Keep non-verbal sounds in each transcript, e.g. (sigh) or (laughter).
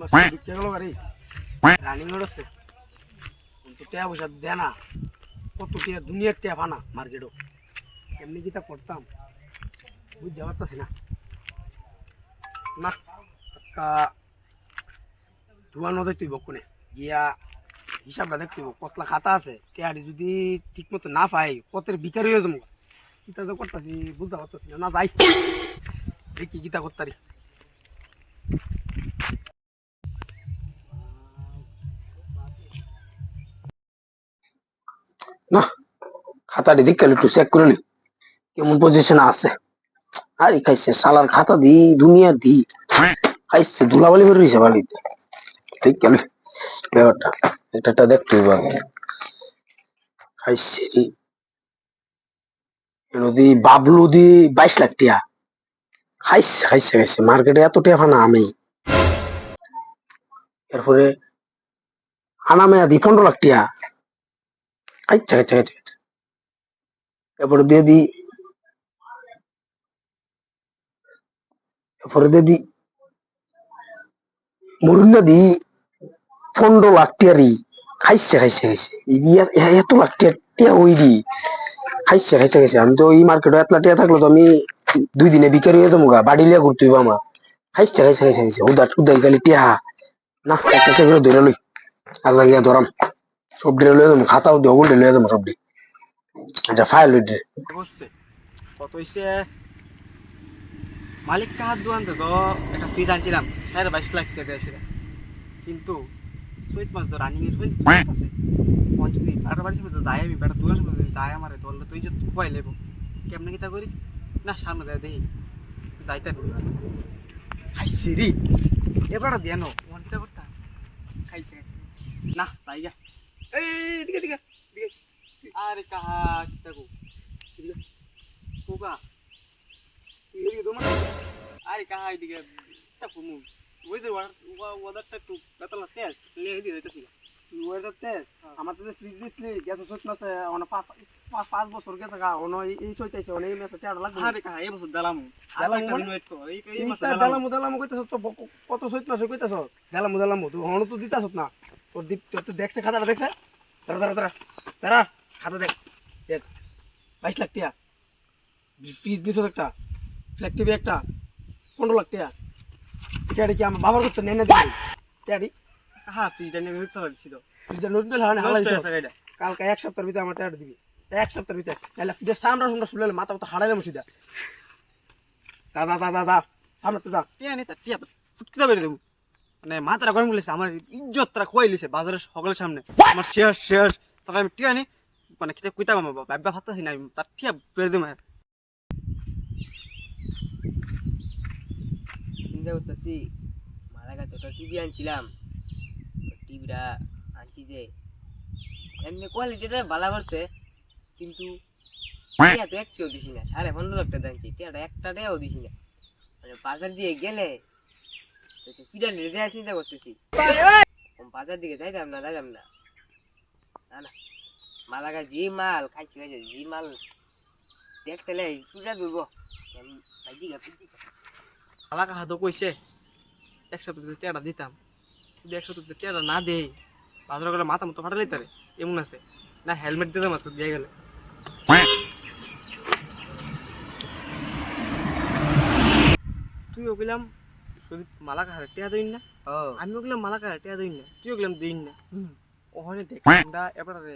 মাস গেল গাড়ি। রানিং হচ্ছে কিন্তু টিয়া পয়সা দেয় না। কত টিয়া দুনিয়ার টিয়া পানা মার্কেটও। এমনি কিটা করতাম? বুঝতে পারতাছি না। না আজকা ধোয়ানো তুই বকুনে গিয়া হিসাবটা দেখতে কতলা খাতা আছে? টিয়ারি যদি ঠিক মতো না পাই কতের বিকার হয়ে যাব? কিতা তো করতাছি বুঝতে পারতাছি না। না যাই। দেখি কিতা করতারি। না, খাতাটি দিক একটু চেক করে নি। কেমন পজিশনে আছে? আরে খাইছে সালার খাতা দি, দুনিয়া দি। খাইছে, ধুলাবালি করে রয়েছে বাড়িতে। ঠিক গেল ব্যাপারটা। এটা দেখতে হবে খাইছে নদী বাবলু দি বাইশ লাখ টিয়া খাইছে খাইছে খাইছে। মার্কেটে এত টিয়া ফানা আমি এরপরে আনামে দি, পনেরো লাখ টিয়া। খাইছে খাইছে খাইছে। এরপরে দিয়ে দি এরপরে দিয়ে দি মরুনা দি পনেরো লাখ টিয়ারি খাইছে খাইছে খাইছে। এত লাখ টিয়া টিয়া ওই দি। খাইছে খাইছে খাইছে। আমি তো এই মার্কেটে এত টিয়া থাকল তো আমি দুই দিনে বিকারি হয়ে যাব গা বাড়ি লিয়া ঘুরতে হইবো আমার। খাইছে খাইছে খাইছে খাইছে উদার উদাই খালি টিয়া না একটা করে ধরে লই। আল্লাহ গিয়া ধরাম। সব ডিলে লয়ে যাব খাতাও দিয়ে ওগুলো লয়ে যাব সব ডি আচ্ছা ফাইল লই দে। কত হইছে? মালিক কাহার দোকান তো একটা ফ্রিজ আনছিলাম। হ্যাঁ বাইশ লাখ টাকা দিয়েছিলাম কিন্তু চৈত মাস তো রানিং এর চৈত আছে। পঞ্চদিন বেটা বাড়ি সামনে তো যাই আমি বেটা দোকান সামনে যাই আমার ধরলে তুই যে খুয়াই লেবো। কেমনে কি তা করি? না, সামনে যায় দেখি যাইতে খাইছি রি এবার দিয়ে নো। মনটা করতাম খাইছে। না, যাই গা। এই দিকে দিকে দিকে আরে কাহা এদিকে। কোকা এদিকে তোমার আরে কাহা এদিকে। তা কুমু? ওই যে ওয়াদারটা একটু বেতলা তেজ লেগে দিয়ে দিতেছি ওয়াদার তেজ আমার তো ফ্রিজ দিছলি গ্যাসে সত মাসে অন পাঁচ বছর গেছে গা অন এই সইতাইছে অন এই মাসে টাকা লাগবে। আরে কাহা এই বছর দিলাম। দিলাম দিলাম মানে? ওয়েট কর এই এই মাসে দিলাম। দিলাম কইতাছ তো কত সইত মাসে কইতাছ? দিলাম দিলাম তো হন তো দিতাছ না। তোর দীপ তোর তো দেখছে খাতাটা দেখছে? দাঁড়া দাঁড়া দাঁড়া দাঁড়া খাতা দেখ। দেখ বাইশ লাখ ফ্রিজ একটা ফ্ল্যাগ টিভি একটা পনেরো লাখ টাকা এটা কি আমার বাবার করতে নেই না দিবি হ্যাঁ ফ্রিজটা নিয়ে ঘুরতে পারছি তো ফ্রিজটা নতুন হারানে হালাই কালকে এক সপ্তাহের ভিতরে আমার টাকা দিবি। এক সপ্তাহের ভিতরে। নাহলে ফ্রিজের সামরা সামরা শুনলে মাথা মাথা হারাইলাম সিধা যা যা যা যা যা সামনে যা। টিয়া নি তা টিয়া তো ফুটতে বেরিয়ে দেবো। মানে মাথাটা গরম করলেছে আমার ইজ্জত তারা খুয়াই লিছে বাজারের সকলের সামনে। আমার শেষ শেষ। তারপরে আমি টিয়া নি মানে কিতা কুইতাম আমার ভাববা ভাবতাছি না আমি তার টিয়া বের দেবো চিন্তা করতেছি মারা গেছে ওটা টিভি আনছিলাম? টিভিটা আনছি যে। এমনি কোয়ালিটিটা ভালো করছে, কিন্তু টিয়া তো দিছি না। সাড়ে পনেরো লাখ টাকা আনছি, টিয়াটা একটাটাও দিছি না। মানে বাজার দিয়ে গেলে পিঠা নিয়ে দেওয়া চিন্তা করতেছি। বাজার দিকে যাইতাম না যাইতাম না। না না। মালাগা যে মাল খাইছি, খাইছে, যে মাল দেখতে লাই পিঠা দুর্ব ভাইজি গা পিঠি আমার কাহা তো কইছে, এক সপ্তাহ টেয়াটা দিতাম। যদি এক সপ্তাহ টেয়াটা না দেই। বাজার করে মাথা মতো ফাটালেই তারে এমন আছে। না হেলমেট দিতে মাত্র দিয়ে গেলে। তুই ওগুলাম যদি মালা কাহারে টেয়া দিন না? ও আমি ওগুলাম মালা কাহারে টেয়া দিন না? তুই ওগুলাম দিন না? ওখানে দেখ (laughs) আমরা এবারে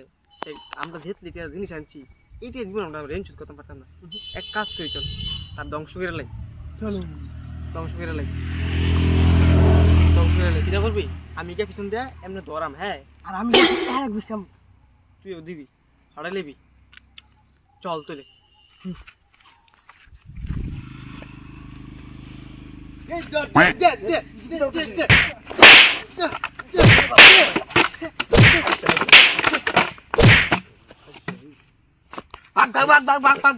আমরা যেহেতু টেয়া জিনিস আনছি এইটা জীবন আমরা রেঞ্জ করতে পারতাম না। এক কাজ করি চল তার ধ্বংস করে লাই চলো। ধ্বংস করে লাই কিটা করবি? আমি কে পিছন দেয়া এমনি দৌড়াম হ্যাঁ? আর আমি ঘুষাম তুইও দিবি হাড়া লিবি চল তোলে। ভাগ ভাগ ভাগ ভাগ ভাগ